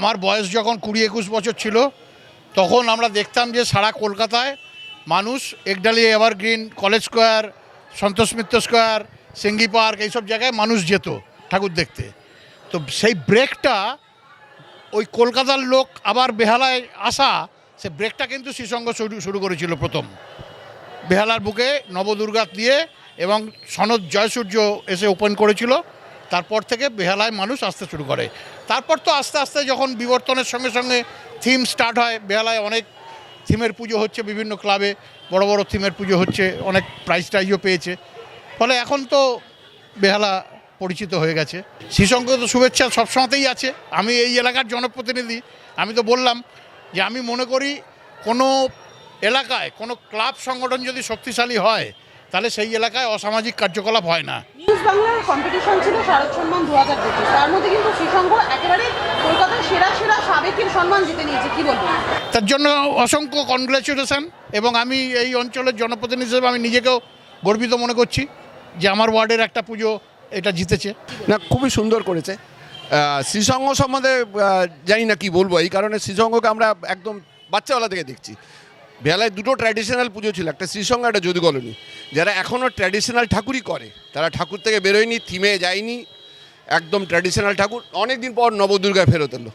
আমার বয়স যখন কুড়ি একুশ বছর ছিল, তখন আমরা দেখতাম যে সারা কলকাতায় মানুষ Ekdalia evergreen college square, Santosh Mitra square, Singhi park এইসব জায়গায় মানুষ যেত ঠাকুর দেখতে। তো সেই ব্রেকটা ওই কলকাতার লোক আবার বেহালায় আসা, সে ব্রেকটা কিন্তু শ্রীসঙ্গ শুরু শুরু করেছিল প্রথম। বেহালার বুকে নবদুর্গা দিয়ে এবং সনদ জয়সূর্য এসে ওপেন করেছিল, তারপর থেকে বেহালায় মানুষ আসতে শুরু করে। তারপর তো আস্তে আস্তে যখন বিবর্তনের সঙ্গে সঙ্গে থিম স্টার্ট হয় বেহালায় অনেক থিমের পুজো হচ্ছে বিভিন্ন ক্লাবে বড় বড় থিমের পুজো হচ্ছে, অনেক প্রাইজ টাইজও পেয়েছে। ফলে এখন তো বেহালা পরিচিত হয়ে গেছে। শ্রীসঙ্গ তো শুভেচ্ছা সবসময়তেই আছে। আমি এই এলাকার জনপ্রতিনিধি। আমি তো বললাম যে আমি মনে করি কোনো এলাকায়, কোনো ক্লাব সংগঠন যদি শক্তিশালী হয়, তাহলে সেই এলাকায় অসামাজিক কার্যকলাপ হয় না। বাংলার কম্পিটিশন ছিল শারদ সম্মান দু হাজার পঁচিশ। তার মধ্যে কিন্তু শ্রীসংঘ একেবারে কলকাতার সেরা সেরা সাবেকের সম্মান জিতে নিয়েছে। কি বলব? তার জন্য অসংখ্য কনগ্রাচুলেশন এবং আমি এই অঞ্চলের জনপ্রতিনিধি হিসেবে আমি নিজেকেও গর্বিত মনে করছি যে আমার ওয়ার্ডের একটা পুজো এটা জিতেছে। না খুবই সুন্দর করেছে। শ্রীসঙ্গ সম্বন্ধে জানি না কি বলব এই কারণে শ্রীসঙ্গকে আমরা একদম বাচ্চাবেলা থেকে দেখছি। বেলায় দুটো ট্র্যাডিশনাল পুজো ছিল, একটা শ্রীসঙ্গ একটা যদু কলোনি। যারা এখনও ট্র্যাডিশনাল ঠাকুরই করে, তারা ঠাকুর থেকে বেরোয়নি থিমে যায়নি, একদম ট্র্যাডিশনাল ঠাকুর। অনেক দিন পর নবদুর্গা ফেরত এলো।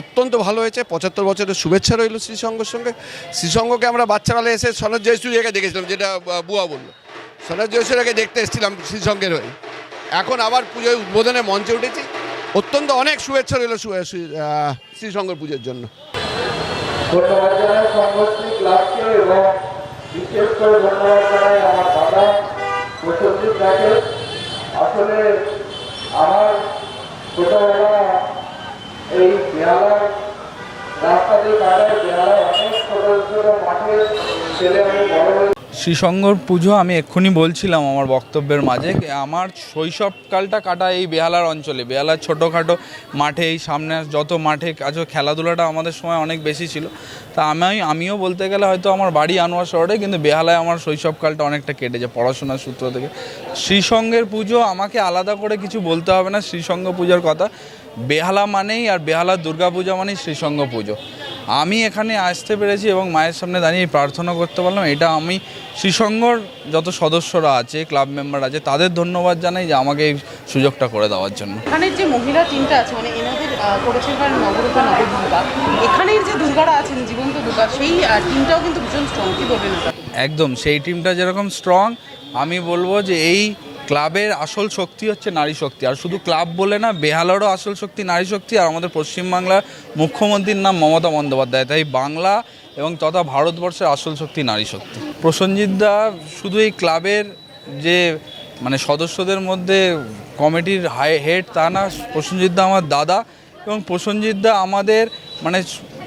অত্যন্ত ভালো হয়েছে, পঁচাত্তর বছরের শুভেচ্ছা রইল শ্রীসঙ্গের সঙ্গে। শ্রীসঙ্গকে আমরা বাচ্চাবেলায় এসে সনদ জয়সূরিয়াকে দেখেছিলাম, যেটা বুয়া বলল। সনদ জয়সূরিয়াকে দেখতে এসেছিলাম শ্রীসঙ্গের হয়ে। এখন আবার পুজোয় উদ্বোধনে মঞ্চে উঠেছি। অত্যন্ত অনেক শুভেচ্ছা রইল শ্রীসঙ্গের পুজোর জন্য। ক্লাবকে এবং বিশেষ করে ধন্যবাদ জানাই আমার দাদা প্রসঞ্জিৎ দাকে আসলে আমার ছোটবেলা এই বেহালার রাস্তা দিয়ে কাটায় বেহালায় অনেক ছোট ছোট মাঠে ছেলে আমি বড় শ্রীসঙ্গর পুজো আমি এক্ষুনি বলছিলাম আমার বক্তব্যের মাঝে আমার শৈশবকালটা কাটা এই বেহালার অঞ্চলে। বেহালার ছোটোখাটো মাঠে, এই সামনে যত মাঠে কাজ খেলাধুলাটা আমাদের সময় অনেক বেশি ছিল। তা আমি, আমিও বলতে গেলে হয়তো আমার বাড়ি আনোয়ার শহরে, কিন্তু বেহালায় আমার শৈশবকালটা অনেকটা কেটেছে পড়াশোনার সূত্র থেকে। শ্রীসঙ্গের পুজো আমাকে আলাদা করে কিছু বলতে হবে না, শ্রীসঙ্গ পুজোর কথা। বেহালা মানেই আর বেহালার দুর্গাপূজা মানেই শ্রীসঙ্গ পুজো। আমি এখানে আসতে পেরেছি এবং মায়ের সামনে দাঁড়িয়ে প্রার্থনা করতে পারলাম। এটা আমি শ্রীসঙ্গর যত সদস্যরা আছে ক্লাব মেম্বার আছে তাদের ধন্যবাদ জানাই যে আমাকে এই সুযোগটা করে দেওয়ার জন্য। এখানে যে মহিলা টিমটা আছে মানে এনাদের করেছেন কারণ নবরূপা নবদুর্গা এখানের যে দুর্গারা আছেন জীবন্ত দুর্গা সেই টিমটাও কিন্তু ভীষণ স্ট্রং কি বলবেন একদম সেই টিমটা যেরকম স্ট্রং আমি বলব যে এই ক্লাবের আসল শক্তি হচ্ছে নারী শক্তি। আর শুধু ক্লাব বলে না, বেহালারও আসল শক্তি নারী শক্তি আর আমাদের পশ্চিমবাংলার মুখ্যমন্ত্রীর নাম মমতা বন্দ্যোপাধ্যায়। তাই বাংলা এবং তথা ভারতবর্ষের আসল শক্তি নারী শক্তি। প্রসঞ্জিৎ দা, শুধু এই ক্লাবের যে মানে সদস্যদের মধ্যে কমিটির হাই হেড তা না প্রসঞ্জিৎ দা আমার দাদা এবং প্রসঞ্জিৎ দা আমাদের মানে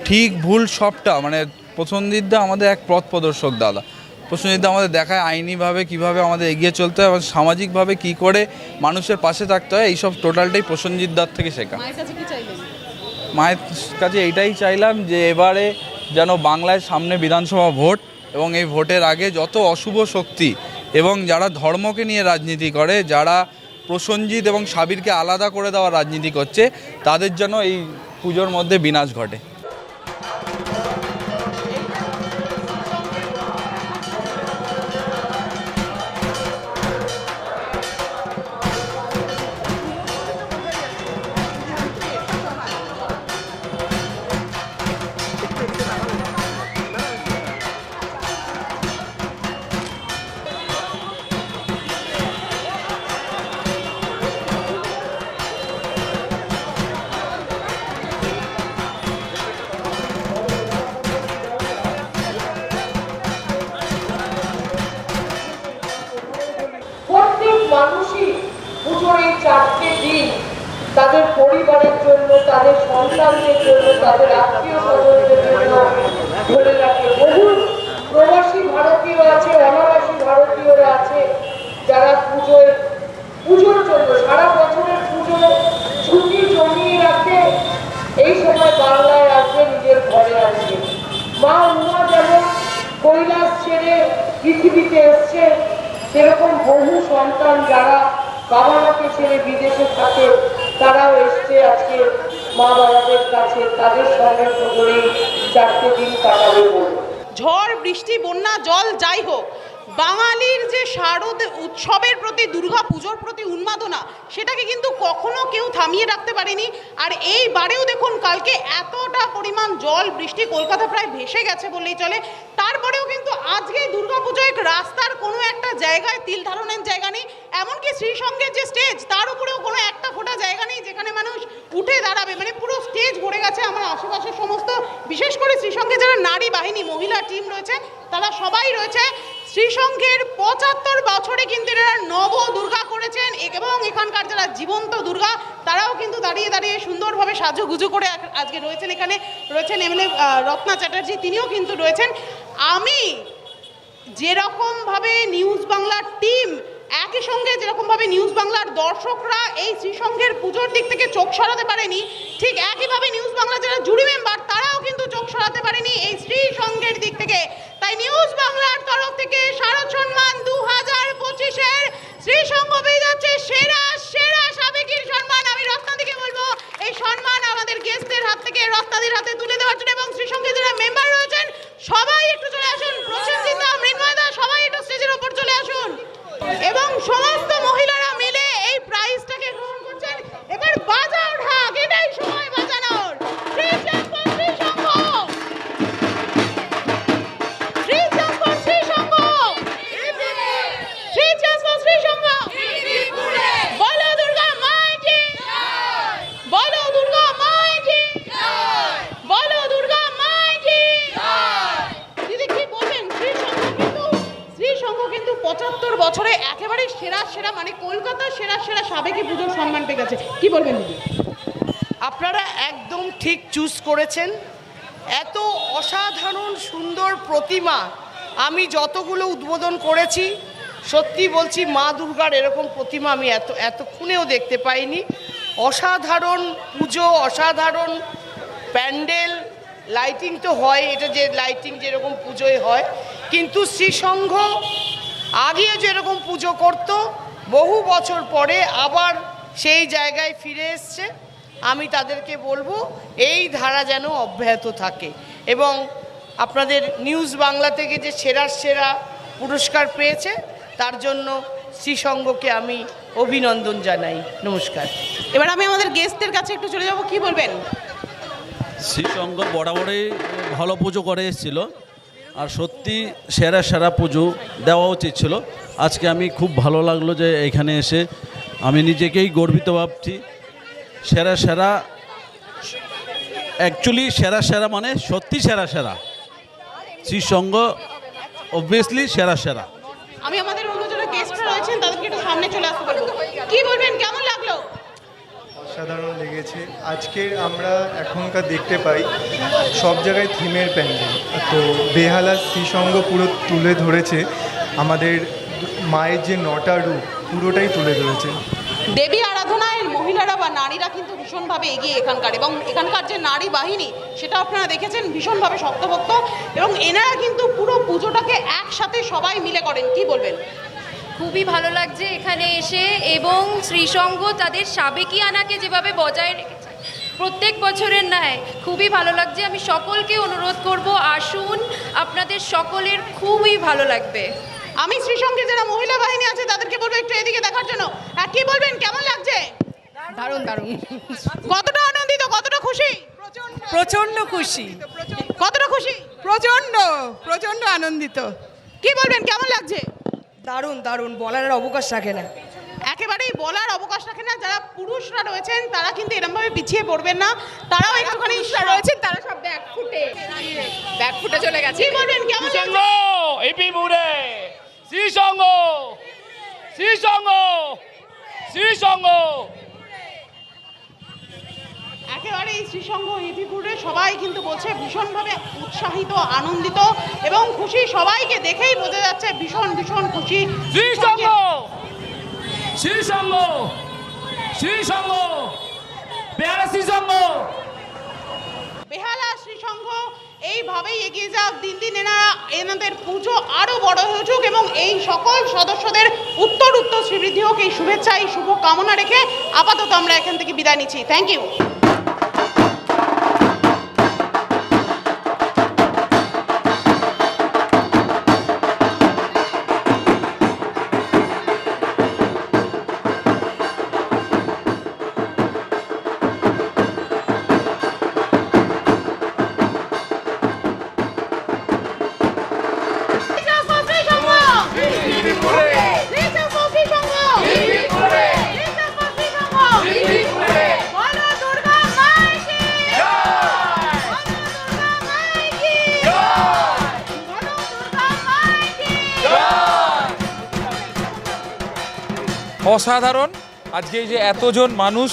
ঠিক ভুল সবটা মানে প্রসঞ্জিৎ দা আমাদের এক পথ প্রদর্শক দাদা। প্রসঞ্জিৎ দা আমাদের দেখায় আইনিভাবে কীভাবে আমাদের এগিয়ে চলতে হয় এবং সামাজিকভাবে কি করে মানুষের পাশে থাকতে হয় এইসব টোটালটাই প্রসঞ্জিৎ দার থেকে শেখা। মায়ের কাছে এইটাই চাইলাম যে এবারে যেন বাংলায় সামনে বিধানসভা ভোট এবং এই ভোটের আগে যত অশুভ শক্তি এবং যারা ধর্মকে নিয়ে রাজনীতি করে যারা প্রসঞ্জিৎ এবং সাবিরকে আলাদা করে দেওয়ার রাজনীতি করছে তাদের যেন এই পুজোর মধ্যে বিনাশ ঘটে। উৎসবের প্রতি, দুর্গা পুজোর প্রতি উন্মাদনা, সেটাকে কিন্তু কখনো কেউ থামিয়ে রাখতে পারেনি। আর এইবারেও দেখুন, কালকে এতটা পরিমাণ জল, বৃষ্টি কলকাতা প্রায় ভেসে গেছে বললেই চলে। তারপরেও কিন্তু আজকে দুর্গা পুজোয় রাস্তার কোনো একটা জায়গায় তিল ধারণের জায়গা নেই। এমনকি শ্রীসঙ্গের যে স্টেজ, তার উপরেও কোনো একটা ফোটা জায়গা নেই যেখানে মানুষ উঠে দাঁড়াবে। মানে পুরো স্টেজ ভরে গেছে আমার আশেপাশের সমস্ত। বিশেষ করে শ্রীসঙ্গে যারা নারী বাহিনী, মহিলা টিম রয়েছে, তারা সবাই রয়েছে। শ্রীসঙ্ঘের পঁচাত্তর বছরে কিন্তু এরা নব দুর্গা করেছেন এবং এখানকার যারা জীবন্ত দুর্গা, তারাও কিন্তু দাঁড়িয়ে দাঁড়িয়ে সুন্দরভাবে সাজুগুজু করে আজকে রয়েছেন এখানে। রয়েছেন এমএলএ রত্না চ্যাটার্জি, তিনিও কিন্তু রয়েছেন। আমি যেরকমভাবে নিউজ বাংলার টিম, একই সঙ্গে যেরকমভাবে নিউজ বাংলার দর্শকরা এই শ্রীসঙ্ঘের পুজোর দিক থেকে চোখ সরাতে পারেনি, ঠিক একইভাবে নিউজ বাংলা যারা জুরি মেম্বার তারাও কিন্তু চোখ সরাতে পারেনি এই শ্রীসঙ্ঘের দিক থেকে। তাই নিউজ বাংলার তরফ থেকে শারদ সম্মান দু হাজার পঁচিশের শ্রীসঙ্ঘ পেয়ে যাচ্ছে সেরা সেরা সাবেকির সম্মান। আমি রত্নাদিকে বলব, এই সম্মান আমাদের গেস্টদের হাত থেকে রত্নাদির হাতে তুলে দেওয়ার জন্য এবং শ্রীসঙ্ঘের যারা মেম্বার রয়েছেন, সবাই একটু চলে আসুন। প্রসেনজিতা মৃন্ময়দা সবাই একটু স্টেজের ওপর চলে আসুন। এবং সমস্ত মহিলারা মিলে এই প্রাইজটাকে করেছেন। এত অসাধারণ, সুন্দর প্রতিমা আমি যতগুলো উদ্বোধন করেছি, সত্যি বলছি মা দুর্গার এরকম প্রতিমা আমি এত, এতক্ষণেও দেখতে পাইনি। অসাধারণ পুজো, অসাধারণ প্যান্ডেল, লাইটিং তো হয়, এটা যে লাইটিং যেরকম পুজোয় হয়। কিন্তু শ্রীসংঘ আগে যেরকম পুজো করত, বহু বছর পরে আবার সেই জায়গায় ফিরে এসছে। আমি তাদেরকে বলব এই ধারা যেন অব্যাহত থাকে। এবং আপনাদের নিউজ বাংলা থেকে যে সেরার সেরা পুরস্কার পেয়েছে তার জন্য শ্রীসংঘকে আমি অভিনন্দন জানাই। নমস্কার। এবার আমি আমাদের গেস্টদের কাছে একটু চলে যাব কি বলবেন? শ্রীসঙ্গ বরাবরই ভালো পুজো করে এসেছিল আর সত্যি সেরা সেরা পুজো দেওয়া উচিত ছিল। আজকে আমি খুব ভালো লাগল যে এখানে এসে আমি নিজেকেই গর্বিত ভাবছি। সেরা সেরা অ্যাকচুয়ালি সেরা সেরা মানে সত্যি সেরা সেরা। শ্রীসঙ্গ অবভিয়াসলি সেরা সেরা। আমি আমাদের অন্য যারা গেস্টরা রয়েছেন তাদেরকে একটু সামনে চলে আসতে বলব কি বলবেন? কেমন লাগল? অসাধারণ লেগেছে। আজকের আমরা এখনকার দেখতে পাই সব জায়গায় থিমের প্যান্ডেল তো বেহালা শ্রীসঙ্গ পুরো তুলে ধরেছে। আমাদের মায়ের যে নটা রূপ পুরোটাই তুলে ধরেছে। দেবী আরাধনায় মহিলারা বা নারীরা কিন্তু ভীষণভাবে এগিয়ে এখানকার এবং এখানকার যে নারী বাহিনী সেটা আপনারা দেখেছেন ভীষণভাবে শক্তভক্ত এবং এনারা কিন্তু পুরো পুজোটাকে একসাথে সবাই মিলে করেন। কি বলবেন? খুবই ভালো লাগছে এখানে এসে এবং শ্রীসংঘ তাদের সাবেকি আনাকে যেভাবে বজায় রেখেছে প্রত্যেক বছরের ন্যায় খুবই ভালো লাগছে। আমি সকলকে অনুরোধ করব আসুন আপনাদের সকলের খুবই ভালো লাগবে। আমি শ্রীসঙ্গের যারা মহিলা বাহিনী আছে তাদেরকে বলব একটু এদিকে দেখার জন্য। আর কি বলবেন? কেমন লাগছে? দারুণ দারুণ। কতটা আনন্দিত কতটা খুশি? প্রচণ্ড খুশি। কতটা খুশি? প্রচণ্ড প্রচণ্ড আনন্দিত। কি বলবেন কেমন লাগছে? দারুণ দারুণ বলার আর অবকাশ রাখে না। একেবারেই বলার অবকাশ রাখে না যারা পুরুষরা রয়েছেন তারা কিন্তু এরমভাবে পিছিয়ে পড়বেন না। তারাও একটুখানি রয়েছেন তারা সব ব্যাক ফুটে ব্যাক ফুটে চলে গেছে। কি বলবেন কেমন লাগছে? ইপিপুরে শ্রীসঙ্গ শ্রীসঙ্গ শ্রীসঙ্গ একেবারে এই শ্রীসংঘ ইতিপুরে সবাই কিন্তু বলছে ভীষণভাবে উৎসাহিত আনন্দিত এবং খুশি। সবাইকে দেখেই বোঝা যাচ্ছে ভীষণ ভীষণ খুশি। বেহালা শ্রীসংঘ এইভাবেই এগিয়ে যাক। দিন দিন এনারা এনাদের পুজো আরও বড় হয়ে উঠুক এবং এই সকল সদস্যদের উত্তর উত্তর শ্রীবৃদ্ধি হোক এই শুভেচ্ছা এই শুভ কামনা রেখে আপাতত আমরা এখান থেকে বিদায় নিচ্ছি। থ্যাংক ইউ অসাধারণ আজকে এই যে এতজন মানুষ,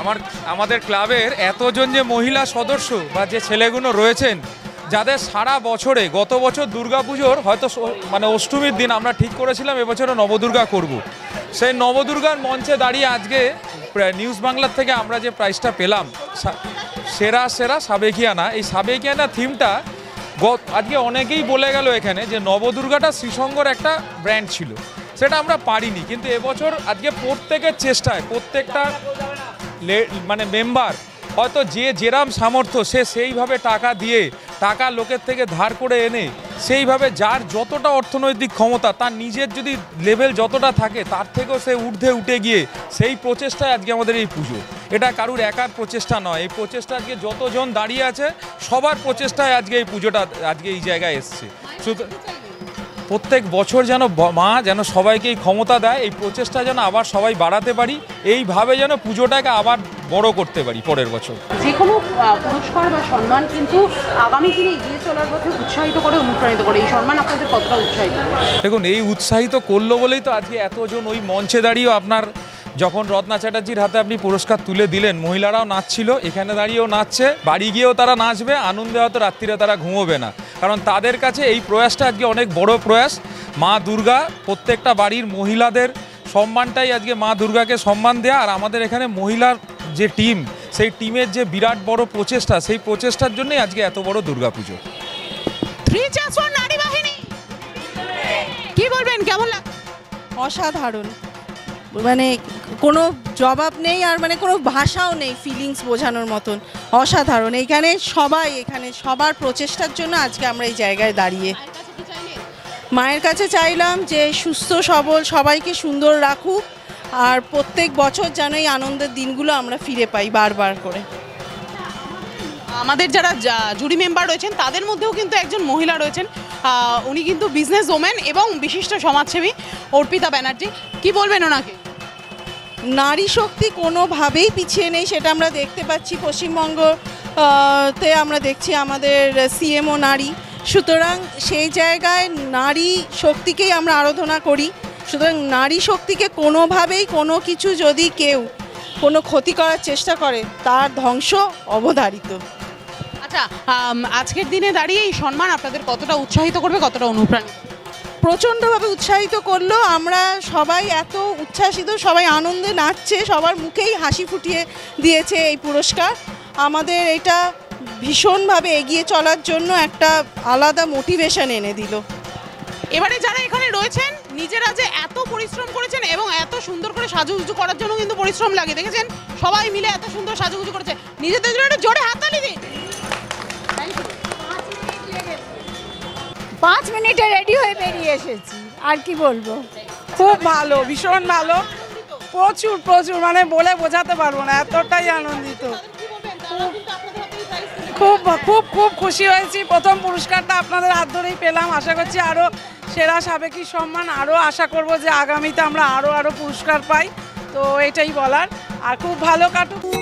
আমার, আমাদের ক্লাবের এতজন যে মহিলা সদস্য বা যে ছেলেগুলো রয়েছেন, যাদের সারা বছরে, গত বছর দুর্গাপুজোর হয়তো মানে অষ্টমীর দিন আমরা ঠিক করেছিলাম, এবছরও নবদুর্গা করব। সেই নবদুর্গার মঞ্চে দাঁড়িয়ে আজকে নিউজ বাংলার থেকে আমরা যে প্রাইজটা পেলাম সেরা সেরা সাবেকিয়ানা, এই সাবেকিয়ানা থিমটা আজকে অনেকেই বলে গেল এখানে যে নবদুর্গাটা শ্রীসঙ্গর একটা ব্র্যান্ড ছিল সেটা আমরা পারিনি, কিন্তু এবছর আজকে প্রত্যেকের চেষ্টায়, প্রত্যেকটা মানে মেম্বার হয়তো যে যেরাম সামর্থ্য, সে সেইভাবে টাকা দিয়ে, টাকা লোকের থেকে ধার করে এনে, সেইভাবে যার যতটা অর্থনৈতিক ক্ষমতা, তার নিজের যদি লেভেল যতটা থাকে, তার থেকেও সে ঊর্ধ্বে উঠে গিয়ে, সেই প্রচেষ্টায় আজকে আমাদের এই পুজো। এটা কারুর একার প্রচেষ্টা নয়, এই প্রচেষ্টা আজকে যতজন দাঁড়িয়ে আছে, সবার প্রচেষ্টায় আজকে এই পুজোটা, আজকে এই জায়গায় এসছে। শুধু প্রত্যেক বছর যেন মা যেন সবাইকে এই ক্ষমতা দেয় এই প্রচেষ্টা যেন আবার সবাই বাড়াতে পারি এইভাবে যেন পুজোটাকে আবার বড় করতে পারি পরের বছর। যে কোনো পুরস্কার বা সম্মান কিন্তু আগামী দিনে এগিয়ে চলার পথে উৎসাহিত করে অনুপ্রাণিত করে। এই সম্মান আপনাদের কতটা উৎসাহিত? দেখুন এই উৎসাহিত করল বলেই তো আজকে এতজন ওই মঞ্চে দাঁড়িয়েও আপনার যখন রত্না চ্যাটার্জির হাতে আপনি পুরস্কার তুলে দিলেন মহিলারাও নাচছিল এখানে দাঁড়িয়েও নাচছে বাড়ি গিয়েও তারা নাচবে আনন্দে হয়তো রাত্রিরে তারা ঘুমোবে না। কারণ তাদের কাছে এই প্রয়াসটা আজকে অনেক বড় প্রয়াস। মা দুর্গা প্রত্যেকটা বাড়ির মহিলাদের সম্মানটাই আজকে মা দুর্গাকে সম্মান দেয়া। আর আমাদের এখানে মহিলার যে টিম সেই টিমের যে বিরাট বড় প্রচেষ্টা সেই প্রচেষ্টার জন্যই আজকে এত বড় দুর্গাপুজো। কি বলবেন কেমন লাগ অসাধারণ। মানে কোনো জবাব নেই আর মানে কোনো ভাষাও নেই ফিলিংস বোঝানোর মতন। অসাধারণ। এইখানে সবাই এখানে সবার প্রচেষ্টার জন্য আজকে আমরা এই জায়গায় দাঁড়িয়ে। মায়ের কাছে চাইলাম যে সুস্থ সবল সবাইকে সুন্দর রাখুক আর প্রত্যেক বছর যেন এই আনন্দের দিনগুলো আমরা ফিরে পাই বারবার করে। আমাদের যারা জুরি মেম্বার রয়েছেন তাদের মধ্যেও কিন্তু একজন মহিলা রয়েছেন। উনি কিন্তু বিজনেস ওম্যান এবং বিশিষ্ট সমাজসেবী অর্পিতা ব্যানার্জি। কি বলবেন ওনাকে? নারী শক্তি কোনোভাবেই পিছিয়ে নেই, সেটা আমরা দেখতে পাচ্ছি। পশ্চিমবঙ্গ তে আমরা দেখছি আমাদের সিএমও নারী। সুতরাং সেই জায়গায় নারী শক্তিকেই আমরা আরাধনা করি। সুতরাং নারী শক্তিকে কোনোভাবেই কোনো কিছু যদি কেউ কোনো ক্ষতি করার চেষ্টা করে, তার ধ্বংস অবধারিত। আচ্ছা আম, আজকের দিনে দাঁড়িয়ে এই সম্মান আপনাদের কতটা উৎসাহিত করবে কতটা অনুপ্রাণিত? প্রচণ্ডভাবে উৎসাহিত করল। আমরা সবাই এত উচ্ছ্বাসিত সবাই আনন্দে নাচছে সবার মুখেই হাসি ফুটিয়ে দিয়েছে এই পুরস্কার। আমাদের এটা ভীষণভাবে এগিয়ে চলার জন্য একটা আলাদা মোটিভেশন এনে দিল। এবারে যারা এখানে রয়েছেন নিজেরা যে এত পরিশ্রম করেছেন এবং এত সুন্দর করে সাজুগুজু করার জন্য কিন্তু পরিশ্রম লাগে। দেখেছেন? সবাই মিলে এত সুন্দর সাজুগুজু করেছে। নিজেদের জন্য একটা জোরে হাততালি দিন। পাঁচ মিনিটে রেডি হয়ে বেরিয়ে এসেছি। আর কি বলব? খুব ভালো, ভীষণ ভালো। প্রচুর প্রচুর মানে বলে বোঝাতে পারব না, এতটাই আনন্দিত। খুব খুব খুব খুশি হয়েছি। প্রথম পুরস্কারটা আপনাদের হাত ধরেই পেলাম। আশা করছি আরও সেরা, সাবেকি সম্মান আরও আশা করব যে আগামীতে আমরা আরও আরও পুরস্কার পাই। তো এটাই বলার। আর খুব ভালো কাটুক।